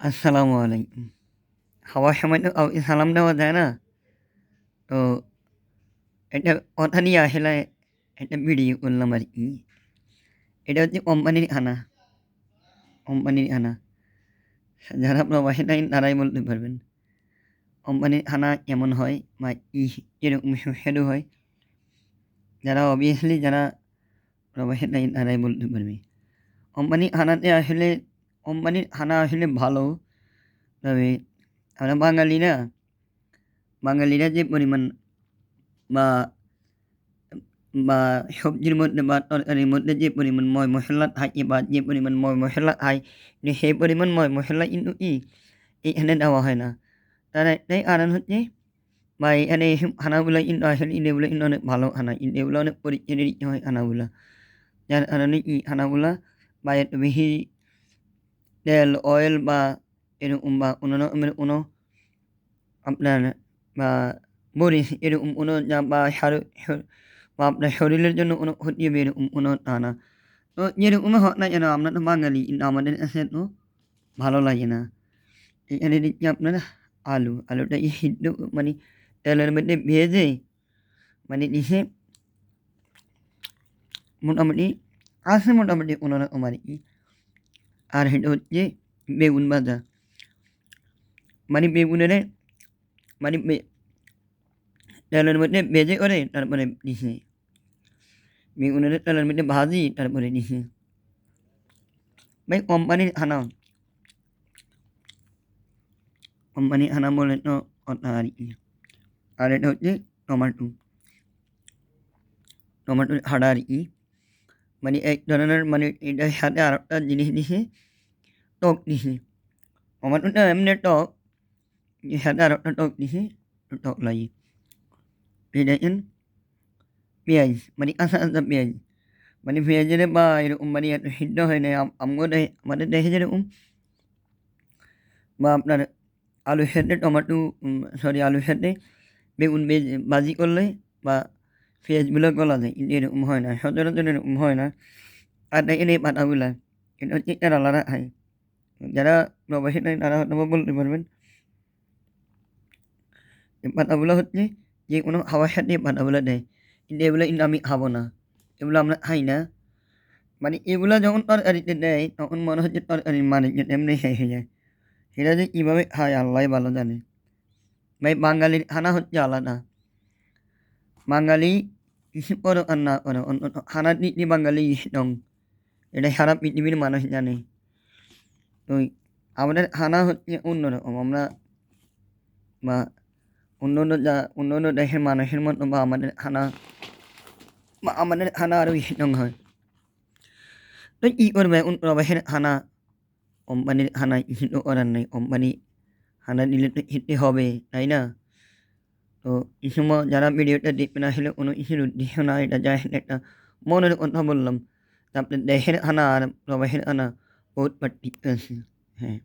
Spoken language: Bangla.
আসসালামু আলাইকুম। খাওয়ার সময় তো কাউকে সালাম দেওয়া যায় না? তো এটা কথা নিয়ে আসলে একটা ভিডিও করলাম আর কি এটা হচ্ছে কোম্পানির খানা। কোম্পানির খানা। যারা প্রবাসী থাকেন তারাই বলতে পারবেন। কোম্পানির খানা কেমন হয় বা কি, কীরকম সুস্বাদু হয়? যারা obviously যারা প্রবাসী থাকেন তারাই বলতে পারবে। কোম্পানির খানাতে আসলে কোম্পানির খানা আসলে ভালো। তবে আমরা বাঙালিরা, বাঙালিরা যে পরিমাণ বা বা সবজির মধ্যে বা তরকারির মধ্যে যে পরিমাণ ময়-মসলা থাকে বা যে পরিমাণ ময়-মসলা খায় কিন্তু সেই পরিমাণ ময়-মসলা কিন্তু কি এখানে দেওয়া হয় না। তার একটাই কারণ হচ্ছে বা এখানে খানাগুলা কিন্তু আসলে এগুলো কিন্তু অনেক ভালো খানা। এগুলো অনেক পরীক্ষা-নিরীক্ষা হয় খানাগুলা। যার কারণে কি খানাগুলা বা এত বেশি তেল, অয়েল বা এরকম বা কোন রকমের কোনো আপনার বা বড়ি এরকম কোনো বা স বা আপনার শরীরের জন্য কোনো ক্ষতি হবে এরকম কোনো তা না। তো যেরকমই হোক না যেন আমরা তো বাঙালি কিন্তু আমাদের কাছে তো ভালো লাগে না। এখানে দিচ্ছি আপনার আলু। আলুটাকে সিদ্ধ মানে তেলের মধ্যে ভেজে মানে নিচে মোটামুটি আছে মোটামুটি কোনরকম আরকি। আর সেটা হচ্ছে বেগুন ভাজা। মানে বেগুনেরে মানে বে তেলের মধ্যে ভেজে করে তারপরে দিছি। বেগুনেরে তেলের মধ্যে ভাজি তারপরে দিছি। ভাই কোম্পানির খানা। কোম্পানির খানা বলে তো কথা আরকি। আর এটা হচ্ছে টমেটো। টমেটোর খাড়া আরকি। মানে এক ধরনের মানে এটার সাথে আরেকটা জিনিস দিছে, টক দিছে। টমেটোটা এমনি টক, এর সাথে আরেকটা টক দিছে, টক লাগে। দেখেন পেঁয়াজ মানে কাঁচা, কাঁচা পেঁয়াজ। মানে পেঁয়াজেরে বা এরকম মানে এত সিদ্ধ হয়। আম আমগো দেশে আমাদের দেশে যেরকম বা আপনার আলু সাথে টমেটো সরি আলুর সাথে বেগুন ভেজ ভাজি করলে বা পেঁয়াজগুলো গলা যায়। কিন্তু এরকম হয় না। সচরাচর এরকম হয় না। আর দেখেন এই পাতাগুলা, এটা হচ্ছে কেরালারা খায়। যারা প্রবাসী থাকেন তারা হয়তোবা বলতে পারবেন। পাতাগুলো হচ্ছে যেকোনো খাওয়ার সাথে এই পাতাগুলো দেয়। কিন্তু এগুলো কিন্তু আমি খাব না। এগুলো আমরা খাই না। মানে এগুলা যখন তরকারিতে দেয় তখন মনে হচ্ছে তরকারির মানে এমনি শেষ হয়ে যায়। সেটা যে কীভাবে খায় আল্লাহই ভালো জানে। ভাই বাঙালির খানা হচ্ছে আলাদা। বাঙালি কিছু করুক আর না করুক অন্তত খানার দিক দিয়ে বাঙালি স্ট্রং। এটা সারা পৃথিবীর মানুষ জানে। তো আমাদের খানা হচ্ছে অন্যরকম। আমরা বা অন্যান্য যা অন্যান্য দেশের মানুষের মতো বা আমাদের খানা বা আমাদের খানা আরও স্ট্রং হয়। তো কি করবে এখন প্রবাসীর খানা কোম্পানির খানায় কিছু তো করার নাই। কোম্পানি খানা দিলে তো খেতে হবে, তাই না? তো এই সময় যারা ভিডিওটা দেখবেন আসলে কোনো কিছুর উদ্দেশ্য না। এটা জাস্ট একটা মনের কথা বললাম। তারপরে দেশের আনা আর প্রবাসীর আনা বহুত পার্থক্য আছে। হ্যাঁ।